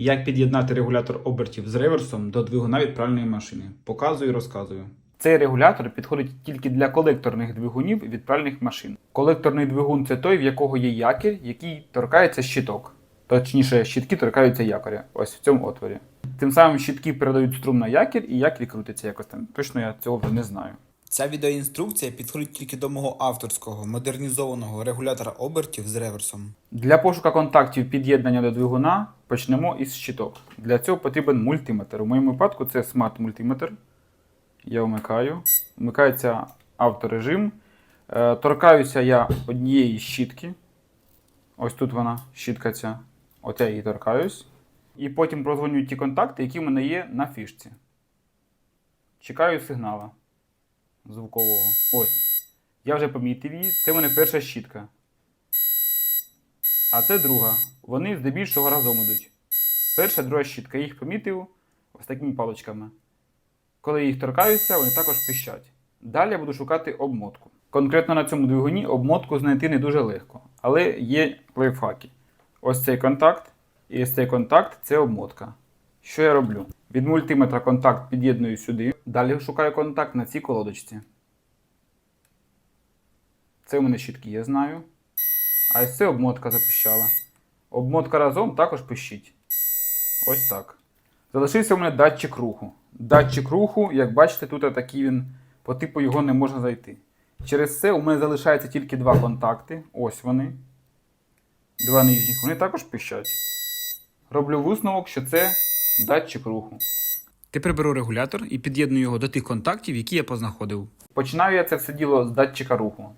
Як під'єднати регулятор обертів з реверсом до двигуна відправленої машини? Показую і розказую. Цей регулятор підходить тільки для колекторних двигунів відправлених машин. Колекторний двигун це той, в якого є якір, який торкається щиток. Точніше, щитки торкаються якоря. Ось в цьому отворі. Тим самим щитки передають струм на якір, і якір крутиться якось там. Точно я цього вже не знаю. Ця відеоінструкція підходить тільки до мого авторського модернізованого регулятора обертів з реверсом. Для пошуку контактів під'єднання до двигуна почнемо із щиток. Для цього потрібен мультиметр. У моєму випадку це смарт-мультиметр. Я вмикаю. Вмикається авторежим. Е, Торкаюся я однієї щітки. Ось тут вона, щітка ця. От я її торкаюсь. І потім прозвонюю ті контакти, які в мене є на фішці. Чекаю сигнала звукового. Ось. Я вже помітив її. Це в мене перша щітка. А це друга. Вони здебільшого разом ідуть. Перша, друга щітка. Їх помітив ось такими паличками. Коли їх торкаюся, вони також пищать. Далі я буду шукати обмотку. Конкретно на цьому двигуні обмотку знайти не дуже легко, але є лайфхаки. Ось цей контакт і ось цей контакт це обмотка. Що я роблю? Від мультиметра контакт під'єдную сюди. Далі шукаю контакт на цій колодочці. Це у мене щітки, я знаю. А ось це обмотка запищала. Обмотка разом також пищить. Ось так. Залишився у мене датчик руху. Датчик руху, як бачите, тут такий він, по типу його не можна зайти. Через це у мене залишається тільки два контакти. Ось вони. Два нижніх. Вони також пищать. Роблю висновок, що це датчик руху. Тепер беру регулятор і під'єдную його до тих контактів, які я познаходив. Починаю я це все діло з датчика руху.